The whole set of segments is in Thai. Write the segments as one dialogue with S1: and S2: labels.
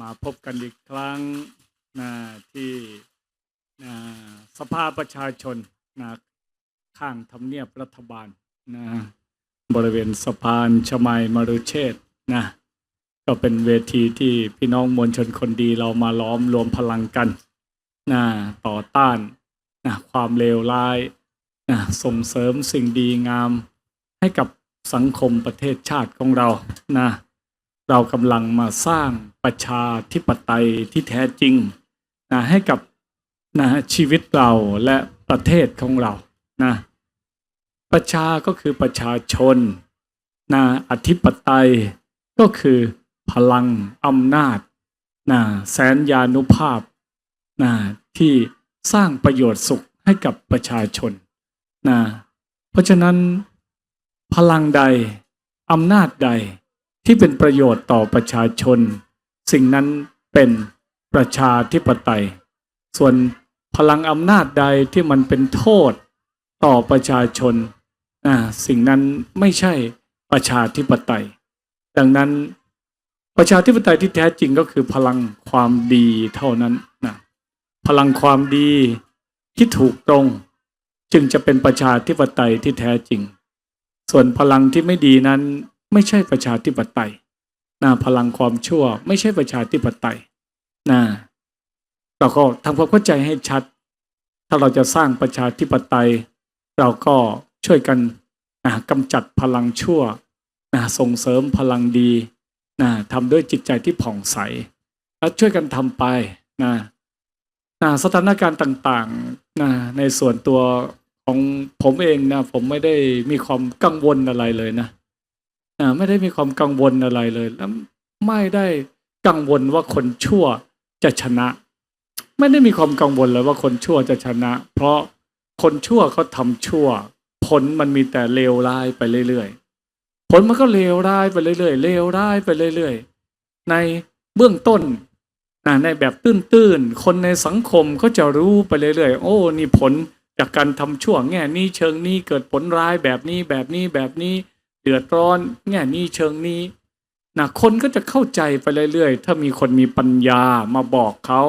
S1: มาพบกันอีกครั้งนะที่นะสภาประชาชนนะข้างทำเนียบรัฐบาลนะบริเวณสะพานชมัยมรุเชษฐ์นะก็เป็นเวทีที่พี่น้องมวลชนคนดีเรามาล้อมรวมพลังกันนะต่อต้านนะความเลวร้ายนะส่งเสริมสิ่งดีงามให้กับสังคมประเทศชาติของเรานะ เรากำลังมาสร้างประชาธิปไตยที่แท้จริงนะให้กับนะชีวิตเราและประเทศของเรานะประชาก็คือประชาชนนะอธิปไตยก็คือพลังอำนาจนะแสนยานุภาพนะที่สร้างประโยชน์สุขให้กับประชาชนนะเพราะฉะนั้นพลังใดอำนาจใด ที่เป็นประโยชน์ต่อประชาชน สิ่งนั้นเป็นประชาธิปไตย ส่วนพลังอำนาจใดที่มันเป็นโทษต่อประชาชนอ่าสิ่งนั้นไม่ใช่ประชาธิปไตย ดังนั้นประชาธิปไตยที่แท้จริงก็คือพลังความดีเท่านั้นนะพลังความดีที่ถูกตรง จึงจะเป็นประชาธิปไตยที่แท้จริง ส่วนพลังที่ไม่ดีนั้น ไม่ใช่ประชาธิปไตยนะพลังความชั่ว ไม่ใช่ประชาธิปไตยนะเราก็ทำความเข้าใจให้ชัด ถ้าเราจะสร้างประชาธิปไตย เราก็ช่วยกันนะกำจัดพลังชั่วนะส่งเสริมพลังดีนะทำด้วยจิตใจที่ผ่องใส แล้วช่วยกันทำไปนะนะสถานการณ์ต่างๆนะในส่วนตัวของผมเองนะผมไม่ได้มีความกังวลอะไรเลยนะ ไม่ได้มีความกังวลอะไรเลยแล้วไม่ได้กังวลว่าคนชั่วจะชนะ ไม่ได้มีความกังวลเลยว่าคนชั่วจะชนะ เพราะคนชั่วเขาทำชั่ว ผลมันมีแต่เลวร้ายไปเรื่อยๆ ผลมันก็เลวร้ายไปเรื่อยๆเลวร้ายไปเรื่อยๆ ในเบื้องต้นในแบบตื้นๆ คนในสังคมก็จะรู้ไปเรื่อยๆ โอ้ นี่ผลจากการทำชั่วแง่นี้เชิงนี้เกิดผลร้ายแบบนี้แบบนี้แบบนี้ เดือดร้อนแง่นี้เชิงนี้นะคนก็จะเข้าใจไปเรื่อยๆ ถ้ามีคนมีปัญญามาบอกเขา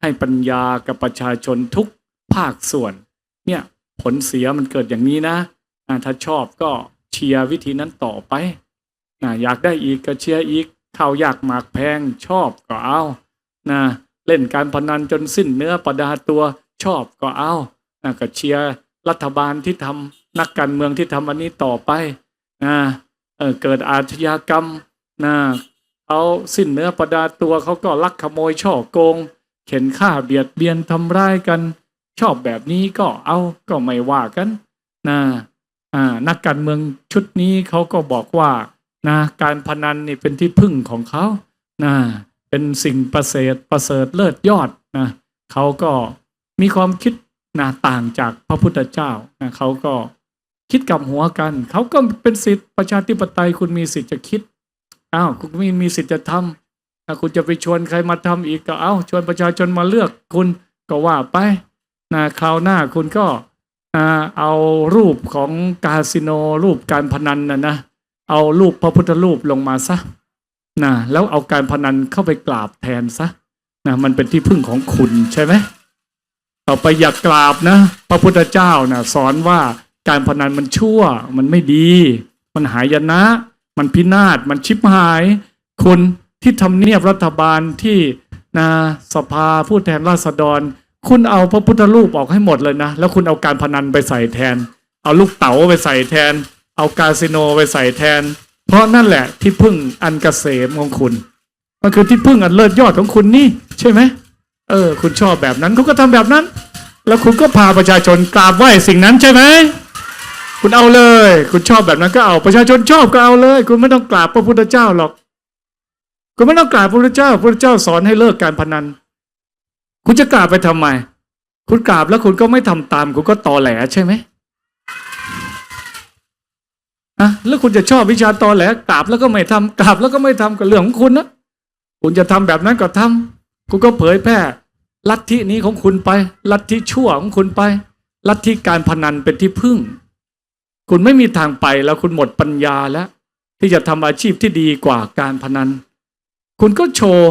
S1: ให้ปัญญากับประชาชนทุกภาคส่วน เนี่ยผลเสียมันเกิดอย่างนี้นะอ่าถ้าชอบก็เชียร์วิธีนั้นต่อไปนะอยากได้อีกก็เชียร์อีกข้าวยากหมากแพงชอบก็เอานะเล่นการพนันจนสิ้นเนื้อประดาตัวชอบก็เอานะก็เชียร์รัฐบาลที่ทำนักการเมืองที่ทำอันนี้ต่อไป นะเเกิดอาชญากรรมนะเขาสิ้นเนื้อประดาตัวเขาก็ลักขโมยช่อโกง เข็นฆ่าเบียดเบียนทำร้ายกัน ชอบแบบนี้ก็เอาก็ไม่ว่ากันนะนักการเมืองชุดนี้เขาก็บอกว่านะการพนันนี่เป็นที่พึ่งของเขานะเป็นสิ่งประเสริฐประเสริฐเลิศยอดนะเขาก็มีความคิดนะต่างจากพระพุทธเจ้านะเขาก็ คิดกับหัวกัน เขาก็เป็นสิทธิประชาธิปไตยคุณมีสิทธิ์จะคิดอ้าวคุณมีมีสิทธิ์จะทำถ้าคุณจะไปชวนใครมาทำอีกก็เอาชวนประชาชนมาเลือก คุณก็ว่าไปนะคราวหน้าคุณก็เอารูปของคาสิโนรูปการพนันนะนะเอารูปพระพุทธรูปลงมาซะนะแล้วเอาการพนันเข้าไปกราบแทนซะนะมันเป็นที่พึ่งของคุณใช่ไหมต่อไปอย่ากกราบนะ พระพุทธเจ้านะสอนว่า การพนันมันชั่ว มันไม่ดี มันหายนะ มันพินาศมันชิบหาย คนที่ทำเนียบรัฐบาลที่นะสภาผู้แทนราษฎร คุณเอาพระพุทธรูปออกให้หมดเลยนะ แล้วคุณเอาการพนันไปใส่แทน เอาลูกเต๋าไปใส่แทน เอาคาสิโนไปใส่แทน เพราะนั่นแหละที่พึ่งอันเกษมของคุณ มันคือที่พึ่งอันเลิศยอดของคุณนี่ ใช่ไหมเออ คุณชอบแบบนั้นเขาก็ทำแบบนั้น แล้วคุณก็พาประชาชนกราบไหว้สิ่งนั้นใช่ไหม คุณเอาเลย คุณชอบแบบนั้นก็เอาประชาชนชอบก็เอาเลย คุณไม่ต้องกราบพระพุทธเจ้าหรอก คุณไม่ต้องกราบพระพุทธเจ้าพระพุทธเจ้าสอนให้เลิกการพนัน คุณจะกราบไปทำไม คุณกราบแล้วคุณก็ไม่ทำตาม คุณก็ตอแหลใช่ไหมอะแล้วคุณจะชอบวิชาตอแหลกราบแล้วก็ไม่ทำกราบแล้วก็ไม่ทำก็เรื่องของคุณนะคุณจะทำแบบนั้นก็ทำคุณก็เผยแพร่ลัทธินี้ของคุณไป ลัทธิชั่วของคุณไป ลัทธิการพนันเป็นที่พึ่ง คุณไม่มีทางไปแล้วคุณหมดปัญญาแล้ว ที่จะทำอาชีพที่ดีกว่าการพนัน คุณก็โชว์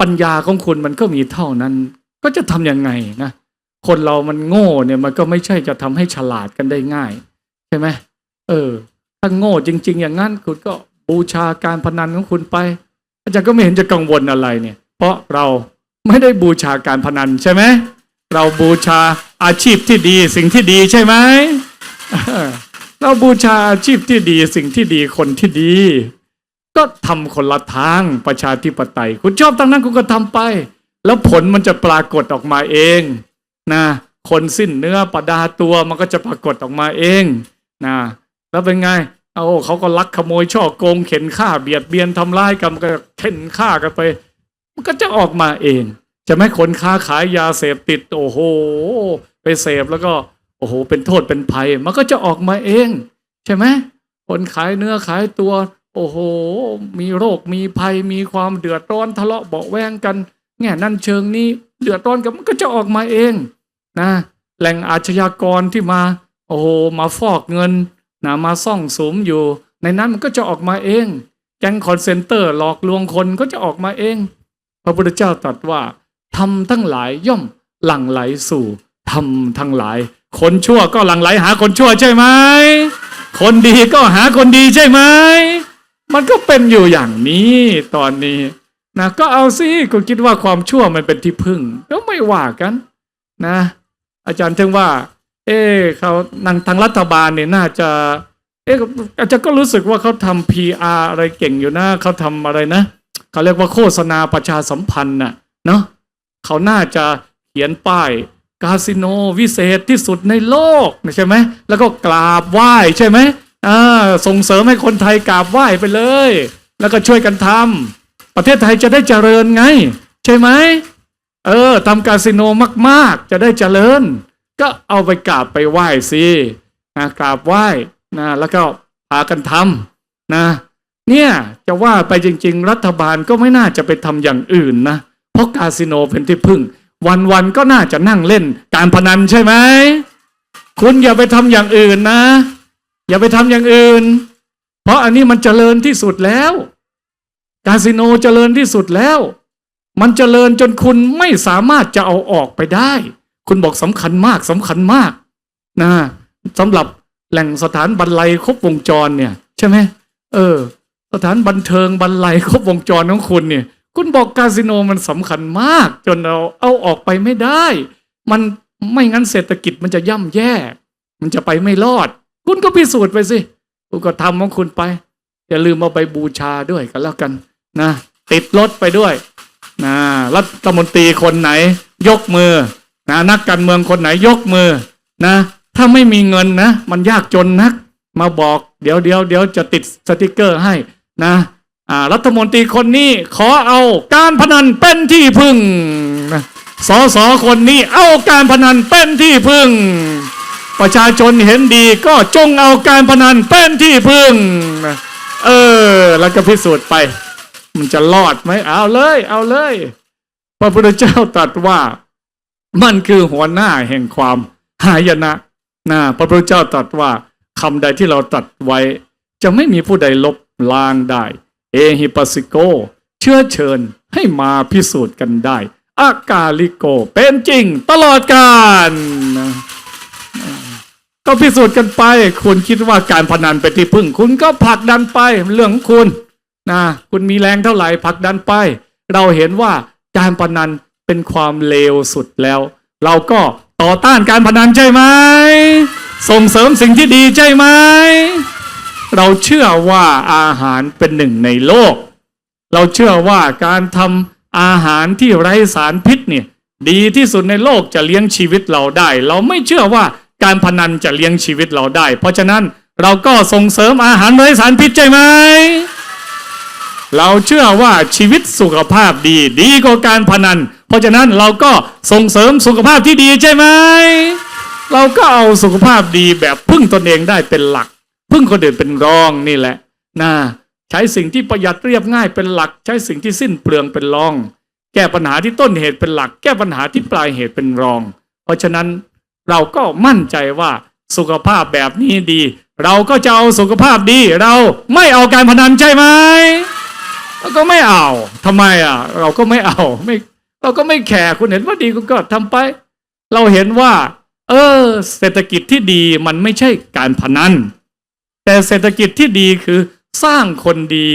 S1: ปัญญาของคุณมันก็มีเท่านั้น ก็จะทำยังไงนะคนเรามันโง่เนี่ยมันก็ไม่ใช่จะทำให้ฉลาดกันได้ง่าย ใช่ไหมเออถ้าโง่จริง ๆ อย่างนั้นคุณก็บูชาการพนันของคุณไป อาจารย์ก็ไม่เห็นจะกังวลอะไรเนี่ย เพราะเราไม่ได้บูชาการพนันใช่ไหมเราบูชาอาชีพที่ดีสิ่งที่ดีใช่ไหม เราบูชาอาชีพที่ดีสิ่งที่ดีคนที่ดี ก็ทำคนละทางประชาธิปไตย คุณชอบทางนั้นคุณก็ทำไป แล้วผลมันจะปรากฏออกมาเองนะคนสิ้นเนื้อประดาตัวมันก็จะปรากฏออกมาเองนะแล้วเป็นไงเอาเขาก็ลักขโมยช่อโกงเข็นฆ่าเบียดเบียนทำร้ายกันมันก็เข็นฆ่ากันไป มันก็จะออกมาเอง จะไม่คนค้าขายยาเสพติดโอ้โห ไปเสพแล้วก็ โอ้โห เป็นโทษเป็นภัย มันก็จะออกมาเอง ใช่ไหมคนขายเนื้อขายตัว โอ้โห มีโรคมีภัยมีความเดือดร้อนทะเลาะเบาแวงกันแง่นั่นเชิงนี้เดือดร้อนกันมันก็จะออกมาเองนะแหล่งอาชญากรที่มา โอ้โหมาฟอกเงินนะมาซ่องสมอยู่ ในนั้นมันก็จะออกมาเอง แก๊งคอนเซนเตอร์หลอกลวงคนก็จะออกมาเอง พระพุทธเจ้าตรัสว่าทำทั้งหลายย่อมหลั่งไหลสู่ทำทั้งหลาย คนชั่วก็หลั่งไหลหาคนชั่วใช่ไหม คนดีก็หาคนดีใช่ไหม มันก็เป็นอยู่อย่างนี้ตอนนี้นะก็เอาสิคุณคิดว่าความชั่วมันเป็นที่พึ่งก็ไม่ว่ากันนะ อาจารย์ถึงว่า เอ๊เขานางทางรัฐบาลเนี่ยน่าจะ เอ๊อาจารย์ก็รู้สึกว่าเขาทำ PR อะไรเก่งอยู่นะเขาทำอะไรนะเขาเรียกว่าโฆษณาประชาสัมพันธ์น่ะเนาะเขาน่าจะเขียนป้าย คาสิโนวิเศษที่สุดในโลกใช่ไหมแล้วก็กราบไหว้ใช่ไหมอ่าส่งเสริมให้คนไทยกราบไหว้ไปเลย แล้วก็ช่วยกันทำประเทศไทยจะได้เจริญไง ใช่ไหมเออทำคาสิโนมาก ๆ จะได้เจริญ ก็เอาไปกราบไปไหว้สินะกราบไหว้นะแล้วก็พากันทำนะ เนี่ยจะว่าไปจริง ๆ รัฐบาลก็ไม่น่าจะไปทำอย่างอื่นนะ เพราะคาสิโนเป็นที่พึ่ง วันๆก็น่าจะนั่งเล่นการพนันใช่ไหมคุณอย่าไปทำอย่างอื่นนะ อย่าไปทำอย่างอื่น เพราะอันนี้มันเจริญที่สุดแล้วคาสิโนเจริญที่สุดแล้ว มันเจริญจนคุณไม่สามารถจะเอาออกไปได้ คุณบอกสำคัญมากสำคัญมากนะสำหรับแหล่งสถานบรรลัยครบวงจรเนี่ย ใช่ไหมเออ สถานบันเทิงบรรลัยครบวงจรของคุณเนี่ย คุณบอกคาสิโนมันสำคัญมาก จนเราเอาออกไปไม่ได้ มันไม่งั้นเศรษฐกิจมันจะย่ำแย่ มันจะไปไม่รอด คุณก็พิสูจน์ไปสิ คุณก็ทำของคุณไป อย่าลืมเอาไปบูชาด้วยกันแล้วกันนะติดรถไปด้วยนะรัฐมนตรีคนไหน ยกมือนะนักการเมืองคนไหนยกมือนะ ถ้าไม่มีเงินนะ มันยากจนนัก มาบอก เดี๋ยวเดี๋ยวเดี๋ยวจะติดสติกเกอร์ให้นะ รัฐมนตรีคนนี้ขอเอาการพนันเป็นที่พึ่งสอสอคนนี้เอาการพนันเป็นที่พึ่ง ประชาชนเห็นดีก็จงเอาการพนันเป็นที่พึ่ง เออ แล้วก็พิสูจน์ไป มันจะรอดไหมเอาเลย เอาเลย พระพุทธเจ้าตรัสว่า มันคือหัวหน้าแห่งความหายนะนะพระพุทธเจ้าตรัสว่าคำใดที่เราตรัสไว้ จะไม่มีผู้ใดลบล้างได้ เอหิปัสิโก เชื้อเชิญให้มาพิสูจน์กันได้ อากาลิโกเป็นจริงตลอดกาลก็พิสูจน์กันไป คุณคิดว่าการพนันเป็นที่พึ่ง คุณก็ผลักดันไปเรื่องของคุณนะคุณมีแรงเท่าไหร่ผลักดันไป เราเห็นว่าการพนันเป็นความเลวสุดแล้ว เราก็ต่อต้านการพนันใช่ไหมส่งเสริมสิ่งที่ดีใช่ไหม เราเชื่อว่าอาหารเป็นหนึ่งในโลก เราเชื่อว่าการทำอาหารที่ไร้สารพิษเนี่ยดีที่สุดในโลกจะเลี้ยงชีวิตเราได้ เราไม่เชื่อว่าการพนันจะเลี้ยงชีวิตเราได้ เพราะฉะนั้นเราก็ส่งเสริมอาหารไร้สารพิษใช่ไหม เราเชื่อว่าชีวิตสุขภาพดีดีกว่าการพนัน เพราะฉะนั้นเราก็ส่งเสริมสุขภาพที่ดีใช่ไหม เราก็เอาสุขภาพดีแบบพึ่งตนเองได้เป็นหลัก พึ่งคนอื่นเป็นรองนี่แหละนะใช้สิ่งที่ประหยัดเรียบง่ายเป็นหลัก ใช้สิ่งที่สิ้นเปลืองเป็นรอง แก้ปัญหาที่ต้นเหตุเป็นหลัก แก้ปัญหาที่ปลายเหตุเป็นรอง เพราะฉะนั้นเราก็มั่นใจว่าสุขภาพแบบนี้ดี เราก็จะเอาสุขภาพดี เราไม่เอาการพนันใช่ไหมเราก็ไม่เอาทำไมอะ เราก็ไม่เอาไม่ เราก็ไม่แคร์คุณเห็นว่าดีคุณก็ทำไป เราเห็นว่า เออ เศรษฐกิจที่ดีมันไม่ใช่การพนัน แต่เศรษฐกิจที่ดีคือสร้างคนดี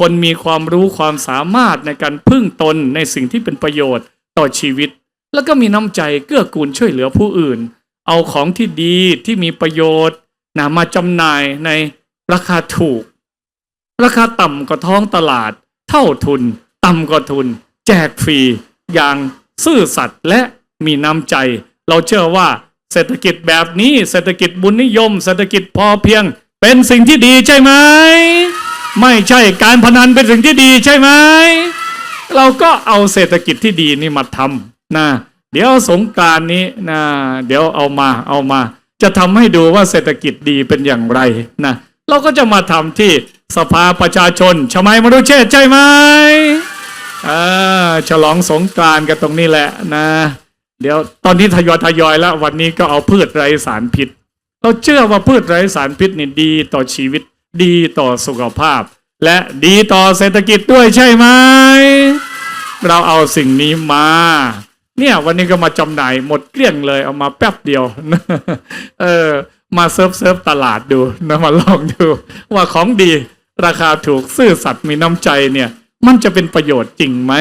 S1: คนมีความรู้ความสามารถในการพึ่งตนในสิ่งที่เป็นประโยชน์ต่อชีวิต แล้วก็มีน้ำใจเกื้อกูลช่วยเหลือผู้อื่น เอาของที่ดีที่มีประโยชน์นะมาจำหน่ายในราคาถูก ราคาต่ำกว่าท้องตลาด เท่าทุน ต่ำกว่าทุน แจกฟรี อย่างซื่อสัตย์และมีน้ำใจ เราเชื่อว่าเศรษฐกิจแบบนี้ เศรษฐกิจบุญนิยม เศรษฐกิจพอเพียง เป็นสิ่งที่ดีใช่ไหมไม่ใช่การพนันเป็นสิ่งที่ดีใช่ไหมเราก็เอาเศรษฐกิจที่ดีนี่มาทำนะเดี๋ยวสงการนี้นะเดี๋ยวเอามาเอามา จะทำให้ดูว่าเศรษฐกิจดีเป็นอย่างไรนะเราก็จะมาทำที่สภาประชาชนชมัยมรุเชษใช่ไหมอ่าฉลองสงการกันตรงนี้แหละนะ เดี๋ยวตอนที่ทยอยทยอยแล้ว วันนี้ก็เอาพืชไร้สารพิษ เราเชื่อว่าพืชไร้สารพิษนี่ดีต่อชีวิต ดีต่อสุขภาพ และดีต่อเศรษฐกิจด้วยใช่ไหมเราเอาสิ่งนี้มา เนี่ยวันนี้ก็มาจำหน่ายหมดเกลี้ยงเลยเอามาแป๊บเดียว เออ มาเซิร์ฟเซิร์ฟตลาดดูนะมาลองดู ว่าของดีราคาถูกซื่อสัตย์มีน้ำใจเนี่ย มันจะเป็นประโยชน์จริงไหม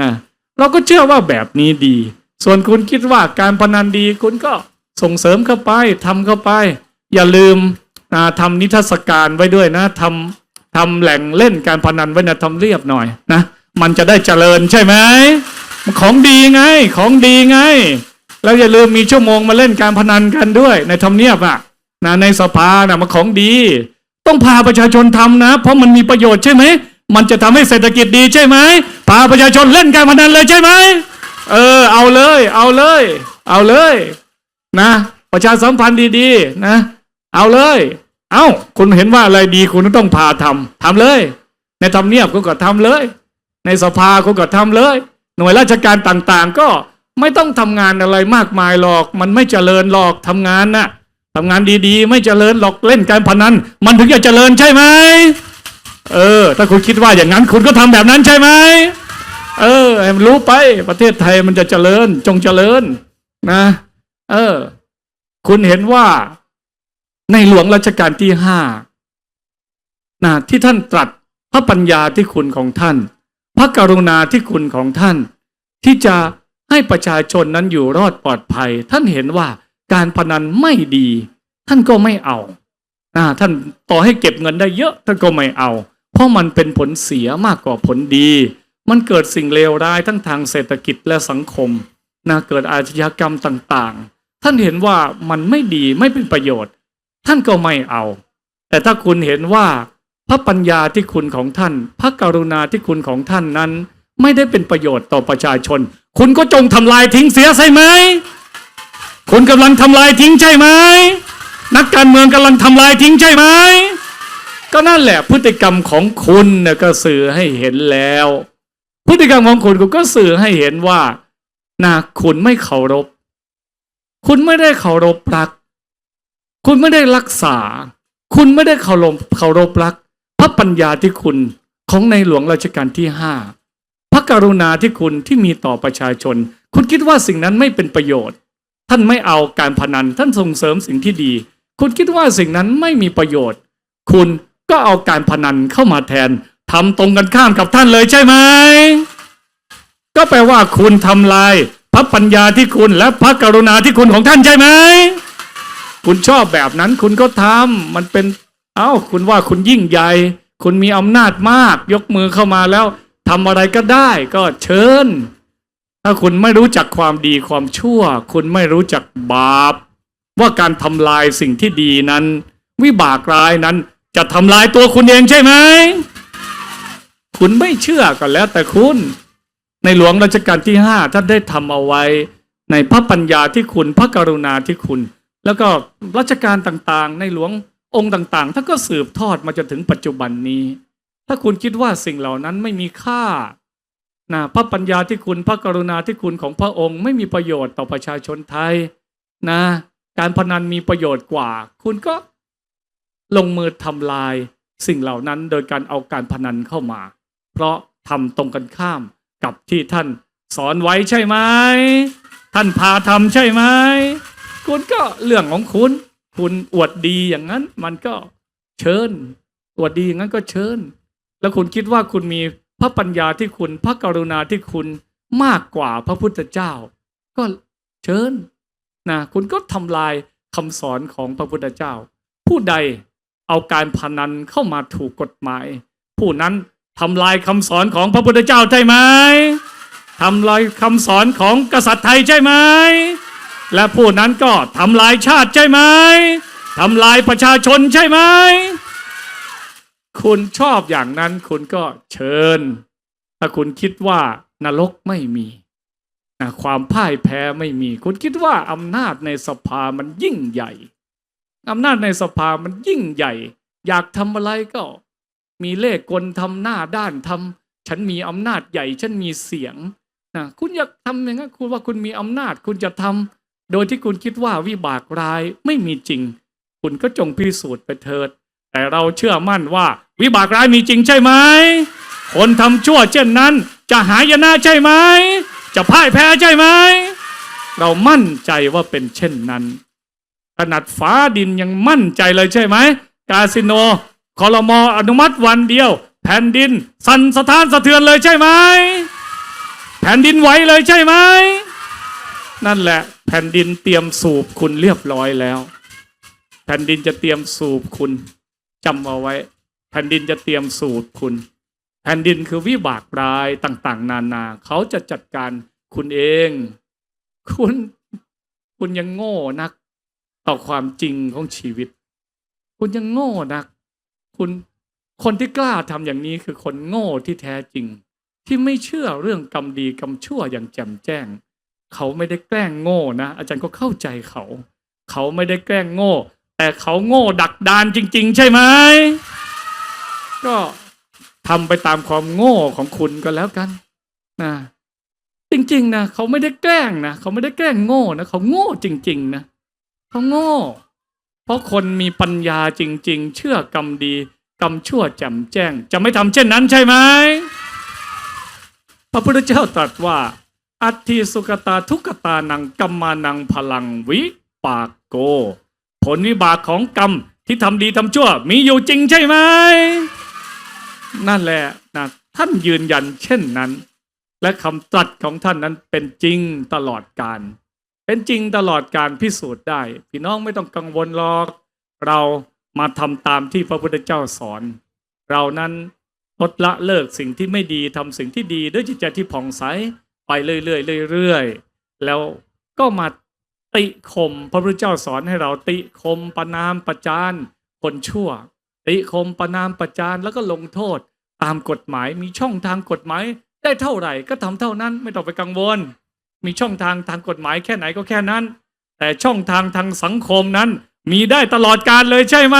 S1: นะเราก็เชื่อว่าแบบนี้ดี ส่วนคุณคิดว่าการพนันดีคุณก็ ส่งเสริมเข้าไปทำเข้าไป อย่าลืมอ่าทำนิทรรศการไว้ด้วยนะทำทำแหล่งเล่นการพนันไว้นะทำเรียบหน่อยนะมันจะได้เจริญใช่ไหมของดีไง ของดีไง แล้วอย่าลืมมีชั่วโมงมาเล่นการพนันกันด้วย ในทำเนียบอะนะในสภานะมันของดี ต้องพาประชาชนทำนะ เพราะมันมีประโยชน์ใช่ไหมมันจะทำให้เศรษฐกิจดีใช่ไหมพาประชาชนเล่นการพนันเลยใช่ไหมเออเอาเลย เอาเลย เอาเลย นะ ประชาสัมพันธ์ดีๆ นะ เอาเลย เอาคุณเห็นว่าอะไรดีคุณต้องพาทำทำเลย ในทำเนียบคุณก็ทำเลย ในสภาคุณก็ทำเลย หน่วยราชการต่างๆ ก็ไม่ต้องทำงานอะไรมากมายหรอก มันไม่เจริญหรอกทำงานน่ะทำงานดีๆ ไม่เจริญหรอกเล่นการพนันมันถึงจะเจริญใช่ไหมเออ ถ้าคุณคิดว่าอย่างนั้นคุณก็ทำแบบนั้นใช่ไหมเออให้มันรู้ไปประเทศไทยมันจะเจริญจงเจริญนะ เออ คุณเห็นว่าในหลวงรัชกาลที่ห้านะที่ท่านตรัสพระปัญญาที่คุณของท่าน พระกรุณาที่คุณของท่าน ที่จะให้ประชาชนนั้นอยู่รอดปลอดภัย ท่านเห็นว่าการพนันไม่ดี ท่านก็ไม่เอานะท่านต่อให้เก็บเงินได้เยอะท่านก็ไม่เอา เพราะมันเป็นผลเสียมากกว่าผลดี มันเกิดสิ่งเลวร้ายทั้งทางเศรษฐกิจและสังคม นะเกิดอาชญากรรมต่างๆ ท่านเห็นว่ามันไม่ดีไม่เป็นประโยชน์ ท่านก็ไม่เอา แต่ถ้าคุณเห็นว่าพระปัญญาที่คุณของท่าน พระกรุณาที่คุณของท่านนั้น ไม่ได้เป็นประโยชน์ต่อประชาชน คุณก็จงทำลายทิ้งเสียใช่ไหมคุณกำลังทำลายทิ้งใช่ไหมนักการเมืองกำลังทำลายทิ้งใช่ไหมก็นั่นแหละพฤติกรรมของคุณเนี่ยก็สื่อให้เห็นแล้ว พฤติกรรมของคุณก็สื่อให้เห็นว่า นะคุณไม่เคารพ คุณไม่ได้เคารพรัก คุณไม่ได้รักษา คุณไม่ได้เคารพเคารพรัก พระปัญญาที่คุณของในหลวงรัชกาลที่ห้าพระกรุณาที่คุณที่มีต่อประชาชน คุณคิดว่าสิ่งนั้นไม่เป็นประโยชน์ ท่านไม่เอาการพนัน ท่านส่งเสริมสิ่งที่ดี คุณคิดว่าสิ่งนั้นไม่มีประโยชน์ คุณก็เอาการพนันเข้ามาแทนทำตรงกันข้ามกับท่านเลยใช่ไหม ก็แปลว่าคุณทำลายพระปัญญาที่คุณและพระกรุณาที่คุณของท่านใช่ไหม คุณชอบแบบนั้นคุณก็ทำมันเป็น เอ้า คุณว่าคุณยิ่งใหญ่ คุณมีอำนาจมาก ยกมือเข้ามาแล้วทำอะไรก็ได้ก็เชิญ ถ้าคุณไม่รู้จักความดีความชั่ว คุณไม่รู้จักบาป ว่าการทำลายสิ่งที่ดีนั้น วิบากร้ายนั้นจะทำลายตัวคุณเองใช่ไหม คุณไม่เชื่อก็แล้วแต่คุณ ในหลวงรัชกาลที่ห้าท่านได้ทำเอาไว้ในพระปัญญาที่คุณพระกรุณาที่คุณ แล้วก็รัชกาลต่างๆ ในหลวงองค์ต่างๆท่านก็สืบทอดมาจนถึงปัจจุบันนี้ ถ้าคุณคิดว่าสิ่งเหล่านั้นไม่มีค่านะพระปัญญาที่คุณพระกรุณาที่คุณของพระองค์ ไม่มีประโยชน์ต่อประชาชนไทยนะ การพนันมีประโยชน์กว่า คุณก็ลงมือทำลายสิ่งเหล่านั้นโดยการเอาการพนันเข้ามา เพราะทำตรงกันข้าม กับที่ท่านสอนไว้ใช่ไหมท่านพาทำใช่ไหมคุณก็เรื่องของคุณ คุณอวดดีอย่างนั้น มันก็เชิญ อวดดีอย่างนั้นก็เชิญ แล้วคุณคิดว่าคุณมีพระปัญญาที่คุณพระกรุณาที่คุณมากกว่าพระพุทธเจ้า ก็เชิญนะคุณก็ทำลายคำสอนของพระพุทธเจ้า ผู้ใดเอาการพนันเข้ามาถูกกฎหมาย ผู้นั้น ทำลายคำสอนของพระพุทธเจ้าใช่ไหมทำลายคำสอนของกษัตริย์ไทยใช่ไหมและผู้นั้นก็ทำลายชาติใช่ไหมทำลายประชาชนใช่ไหมคุณชอบอย่างนั้นคุณก็เชิญ ถ้าคุณคิดว่านรกไม่มีความพ่ายแพ้ไม่มี คุณคิดว่าอำนาจในสภามันยิ่งใหญ่อำนาจในสภามันยิ่งใหญ่ อยากทำอะไรก็ มีเลขกลทำหน้าด้านทำฉันมีอำนาจใหญ่ ฉันมีเสียงนะคุณอยากทำอย่างนั้นคุณว่าคุณมีอำนาจคุณจะทำโดยที่คุณคิดว่าวิบากร้ายไม่มีจริง คุณก็จงพิสูจน์ไปเถิด แต่เราเชื่อมั่นว่า วิบากร้ายมีจริงใช่ไหมคนทำชั่วเช่นนั้น จะหายนะใช่ไหมจะพ่ายแพ้ใช่ไหมเรามั่นใจว่าเป็นเช่นนั้น ขนาดฟ้าดินยังมั่นใจเลยใช่ไหมกาสิโน คอรมออนุมัติวันเดียว แผ่นดิน สั่นสะท้านสะเทือนเลยใช่ไหมแผ่นดินไหวเลยใช่ไหมนั่นแหละ แผ่นดินเตรียมสูบคุณเรียบร้อยแล้ว แผ่นดินจะเตรียมสูบคุณจำเอาไว้ แผ่นดินจะเตรียมสูบคุณ แผ่นดินคือวิบากร้ายต่าง ๆ นานา เขาจะจัดการคุณเอง คุณคุณยังโง่นัก ต่อความจริงของชีวิต คุณยังโง่นัก คุณคนที่กล้าทำอย่างนี้คือคนโง่ที่แท้จริง ที่ไม่เชื่อเรื่องกรรมดีกรรมชั่วอย่างแจ่มแจ้ง เขาไม่ได้แกล้งโง่นะ อาจารย์ก็เข้าใจเขา เขาไม่ได้แกล้งโง่ แต่เขาโง่ดักดานจริง ๆ ใช่ไหมก็ทำไปตามความโง่ของคุณก็แล้วกันนะจริง ๆ นะเขาไม่ได้แกล้งนะเขาไม่ได้แกล้งโง่นะเขาโง่จริง ๆ นะเขาโง่ เพราะคนมีปัญญาจริง ๆ เชื่อกรรมดี กรรมชั่วแจ่มแจ้ง จะไม่ทำเช่นนั้นใช่ไหมพระพุทธเจ้าตรัสว่า อัตถิสุกตาทุกตานังกัมมานังพลังวิปากโก ผลวิบากของกรรมที่ทำดีทำชั่ว มีอยู่จริงใช่ไหมนั่นแหละนะท่านยืนยันเช่นนั้น และคำตรัสของท่านนั้นเป็นจริงตลอดการ เป็นจริงตลอดการพิสูจน์ได้ พี่น้องไม่ต้องกังวลหรอก เรามาทำตามที่พระพุทธเจ้าสอน เรานั้นลดละเลิกสิ่งที่ไม่ดีทำสิ่งที่ดีด้วยจิตใจที่ผ่องใสไปเรื่อยๆเรื่อยๆแล้วก็มาติคมพระพุทธเจ้าสอนให้เราติคมประนามประจานคนชั่ว ติคมประนามประจานแล้วก็ลงโทษตามกฎหมายมีช่องทางกฎหมายได้เท่าไหร่ก็ทำเท่านั้นไม่ต้องไปกังวล มีช่องทางทางกฎหมายแค่ไหนก็แค่นั้น แต่ช่องทางทางสังคมนั้น มีได้ตลอดการเลยใช่ไหม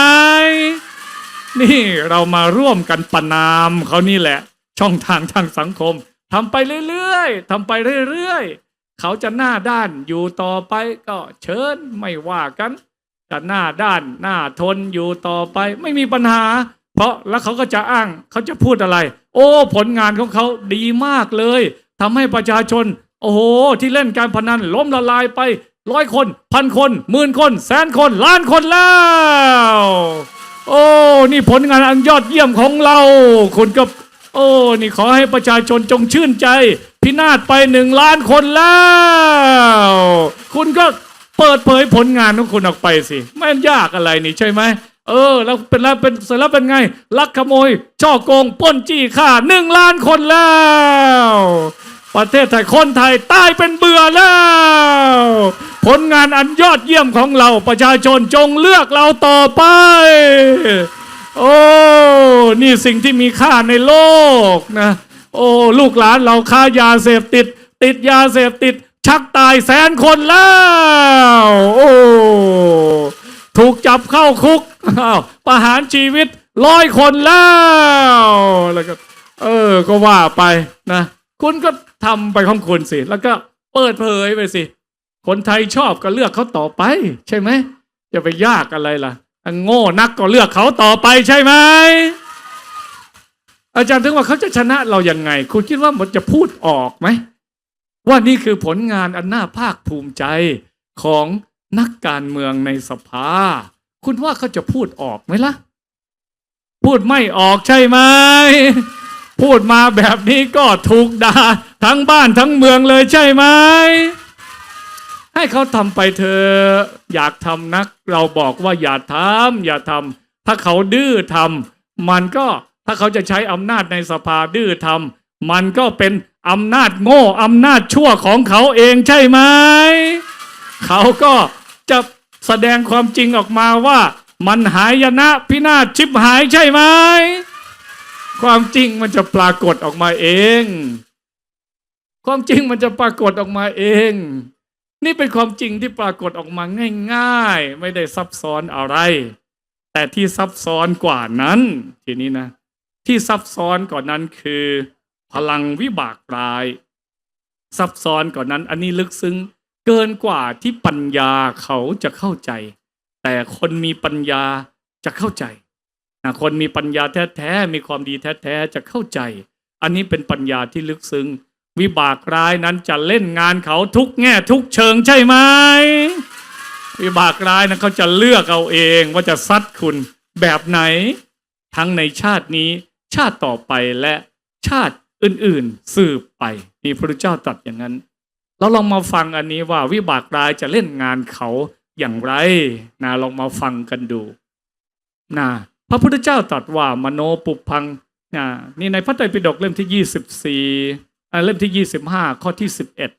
S1: นี่เรามาร่วมกันประนามเขานี่แหละ ช่องทางทางสังคมทำไปเรื่อยๆทำไปเรื่อยๆเขาจะหน้าด้านอยู่ต่อไปก็เชิญไม่ว่ากันจะหน้าด้านหน้าทนอยู่ต่อไปไม่มีปัญหา เพราะแล้วเขาก็จะอ้างเขาจะพูดอะไร โอ้ ผลงานของเขาดีมากเลยทำให้ประชาชน โอ้โห ที่เล่นการพนันล้มละลายไปร้อยคนพันคนหมื่นคน แสนคนล้านคนแล้ว โอ้ นี่ผลงานอันยอดเยี่ยมของเรา คุณก็ โอ้ นี่ขอให้ประชาชนจงชื่นใจ พินาศไปหนึ่งล้านคนแล้ว คุณก็เปิดเผยผลงานของคุณออกไปสิ ไม่ยากอะไรนี่ใช่ไหมเออ แล้วเป็นแล้วเป็นเสร็จแล้วเป็นไงลักขโมยช่อโกงปล้นจี้ฆ่าหนึ่งล้านคนแล้ว ประเทศไทยคนไทยตายเป็นเบื่อแล้ว ผลงานอันยอดเยี่ยมของเราประชาชนจงเลือกเราต่อไป โอ้ นี่สิ่งที่มีค่าในโลกนะ โอ้ ลูกหลานเราค้ายาเสพติด ติดยาเสพติด ชักตายแสนคนแล้ว โอ้ ถูกจับเข้าคุกประหารชีวิตร้อยคนแล้วแล้วก็เออก็ว่าไปนะ คุณก็ ทำไปของคุณสิ แล้วก็เปิดเผยไปสิ คนไทยชอบก็เลือกเขาต่อไป ใช่ไหมจะไปยากอะไรล่ะโง่นักก็เลือกเขาต่อไปใช่ไหมอาจารย์ถึงว่าเขาจะชนะเรายัางไง คุณคิดว่ามันจะพูดออกไหมว่านี่คือผลงานอันน่าภาคภูมิใจของนักการเมืองในสภา คุณว่าเขาจะพูดออกไหมล่ะ พูดไม่ออกใช่ไหม พูดมาแบบนี้ก็ถูกด่าทั้งบ้านทั้งเมืองเลยใช่ไหมให้เขาทำไปเถอะอยากทำนัก เราบอกว่าอย่าทำอย่าทำถ้าเขาดื้อทำมันก็ถ้าเขาจะใช้อำนาจในสภาดื้อทำมันก็เป็นอำนาจโง่อำนาจชั่วของเขาเองใช่ไหมเขาก็จะแสดงความจริงออกมาว่า มันหายนะพินาศชิบหายใช่ไหม ความจริงมันจะปรากฏออกมาเอง ความจริงมันจะปรากฏออกมาเอง นี่เป็นความจริงที่ปรากฏออกมาง่ายๆ ไม่ได้ซับซ้อนอะไร แต่ที่ซับซ้อนกว่านั้น ทีนี้นะ ที่ซับซ้อนกว่านั้นคือ พลังวิบากร้าย ซับซ้อนกว่านั้น อันนี้ลึกซึ้งเกินกว่าที่ปัญญาเขาจะเข้าใจ แต่คนมีปัญญาจะเข้าใจ คนมีปัญญาแท้ๆมีความดีแท้ๆจะเข้าใจ อันนี้เป็นปัญญาที่ลึกซึ้งวิบากร้ายนั้นจะเล่นงานเขาทุกแง่ทุกเชิงใช่ไหมวิบากร้ายนั้นเขาจะเลือกเอาเองว่าจะซัดคุณแบบไหน ทั้งในชาตินี้ชาติต่อไปและชาติอื่นๆสืบไปนี่พระพุทธเจ้าตรัสอย่างนั้นเราลองมาฟังอันนี้ว่าวิบากร้ายจะเล่นงานเขาอย่างไรนะลองมาฟังกันดูนะ พระพุทธเจ้าตรัสว่ามโนปุพังน,นี่ในพระไตรปิฎกเล่มที่ยี่สิบสี่เล่มที่ยี่สิบห้าข้อที่สิบเอ็ด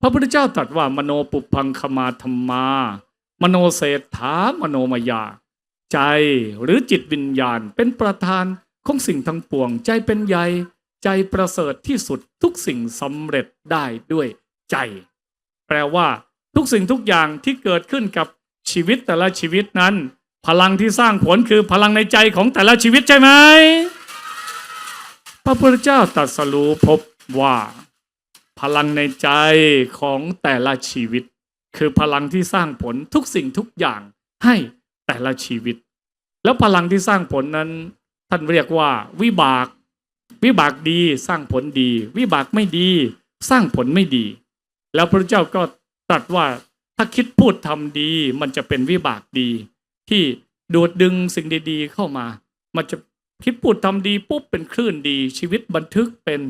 S1: พระพุทธเจ้าตรัสว่ามโนปุพังขมาธรรมา มโนเศรษฐามโนมายา ใจหรือจิตวิญญาณเป็นประธานของสิ่งทั้งปวง ใจเป็นใหญ่ใจประเสริฐที่สุดทุกสิ่งสำเร็จได้ด้วยใจ แปลว่าทุกสิ่งทุกอย่างที่เกิดขึ้นกับชีวิตแต่ละชีวิตนั้น พลังที่สร้างผลคือพลังในใจของแต่ละชีวิตใช่ไหม พระพุทธเจ้าตรัสรู้พบว่า พลังในใจของแต่ละชีวิต คือพลังที่สร้างผลทุกสิ่งทุกอย่างให้แต่ละชีวิต แล้วพลังที่สร้างผลนั้น ท่านเรียกว่า วิบาก วิบากดีสร้างผลดี วิบากไม่ดี สร้างผลไม่ดี แล้วพระเจ้าก็ตรัสว่าถ้าคิดพูดทำดี มันจะเป็นวิบากดี ที่ดูดดึงสิ่งดีๆ เข้ามา มันจะคิดพูดทำดีปุ๊บเป็นคลื่นดี ชีวิตบันทึกเป็น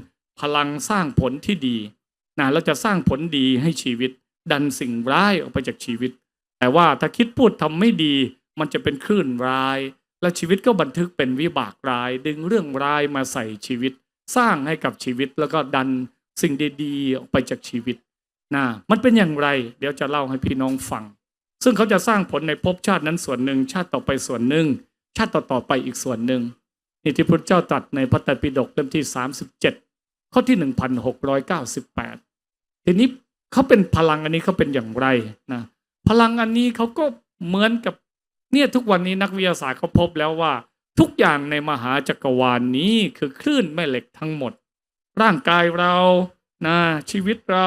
S1: พลังสร้างผลที่ดีนะเราจะสร้างผลดีให้ชีวิต ดันสิ่งร้ายออกไปจากชีวิต แต่ว่าถ้าคิดพูดทำไม่ดี มันจะเป็นคลื่นร้าย และชีวิตก็บันทึกเป็นวิบากร้าย ดึงเรื่องร้ายมาใส่ชีวิต สร้างให้กับชีวิตแล้วก็ดันสิ่งดีๆออกไปจากชีวิตนะมันเป็นอย่างไร เดี๋ยวจะเล่าให้พี่น้องฟัง ซึ่งเขาจะสร้างผลในภพชาตินั้นส่วนหนึ่ง ชาติต่อไปส่วนหนึ่ง ชาติต่อๆไปอีกส่วนหนึ่งนี่ที่พระเจ้าตรัสในพระไตรปิฎกเล่มที่ 37 ข้อที่ 1698 ทีนี้เขาเป็นพลังอันนี้เขาเป็นอย่างไรนะพลังอันนี้เขาก็เหมือนกับเนี่ยทุกวันนี้นักวิทยาศาสตร์เขาพบแล้วว่า ทุกอย่างในมหาจักรวาลนนี้คือคลื่นแม่เหล็กทั้งหมด ร่างกายเรานะชีวิตเรา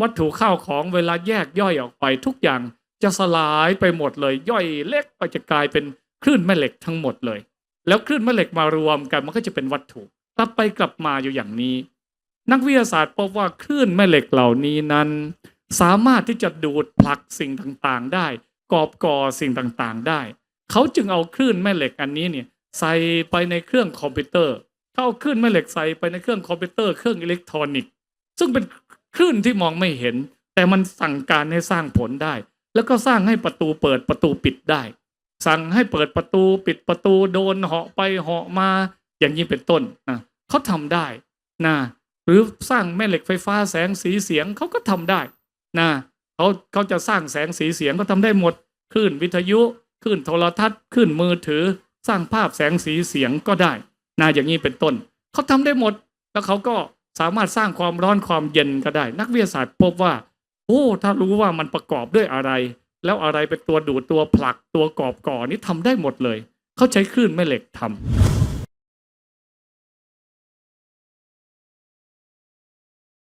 S1: วัตถุข้าวของเวลาแยกย่อยออกไปทุกอย่าง จะสลายไปหมดเลย ย่อยเล็กไปจะกลายเป็นคลื่นแม่เหล็กทั้งหมดเลย แล้วคลื่นแม่เหล็กมารวมกันมันก็จะเป็นวัตถุกลับไปกลับมาอยู่อย่างนี้ นักวิทยาศาสตร์พบว่าคลื่นแม่เหล็กเหล่านี้นั้น สามารถที่จะดูดผลักสิ่งต่างๆ ได้ กอบก่อสิ่งต่างๆ ได้ เขาจึงเอาคลื่นแม่เหล็กอันนี้เนี่ยใส่ไปในเครื่องคอมพิวเตอร์เขาเอาคลื่นแม่เหล็กใส่ไปในเครื่องคอมพิวเตอร์เครื่องอิเล็กทรอนิกส์ซึ่งเป็นคลื่นที่มองไม่เห็น แต่มันสั่งการให้สร้างผลได้ แล้วก็สร้างให้ประตูเปิดประตูปิดได้ สั่งให้เปิดประตูปิดประตูโดนเหาะไปเหาะมาอย่างนี้เป็นต้นนะเขาทำได้นะหรือสร้างแม่เหล็กไฟฟ้าแสงสีเสียงเขาก็ทำได้นะเขาเขาจะสร้างแสงสีเสียงก็ทำได้หมดคลื่นวิทยุคลื่นโทรทัศน์คลื่นมือถือ สร้างภาพแสงสีเสียงก็ได้นะอย่างนี้เป็นต้นเขาทำได้หมด แล้วเขาก็สามารถสร้างความร้อนความเย็นก็ได้ นักวิทยาศาสตร์พบว่า โอ้ถ้ารู้ว่ามันประกอบด้วยอะไร แล้วอะไรเป็นตัวดูดตัวผลักตัวกรอบก่อนี่ทำได้หมดเลย เขาใช้คลื่นแม่เหล็กทำ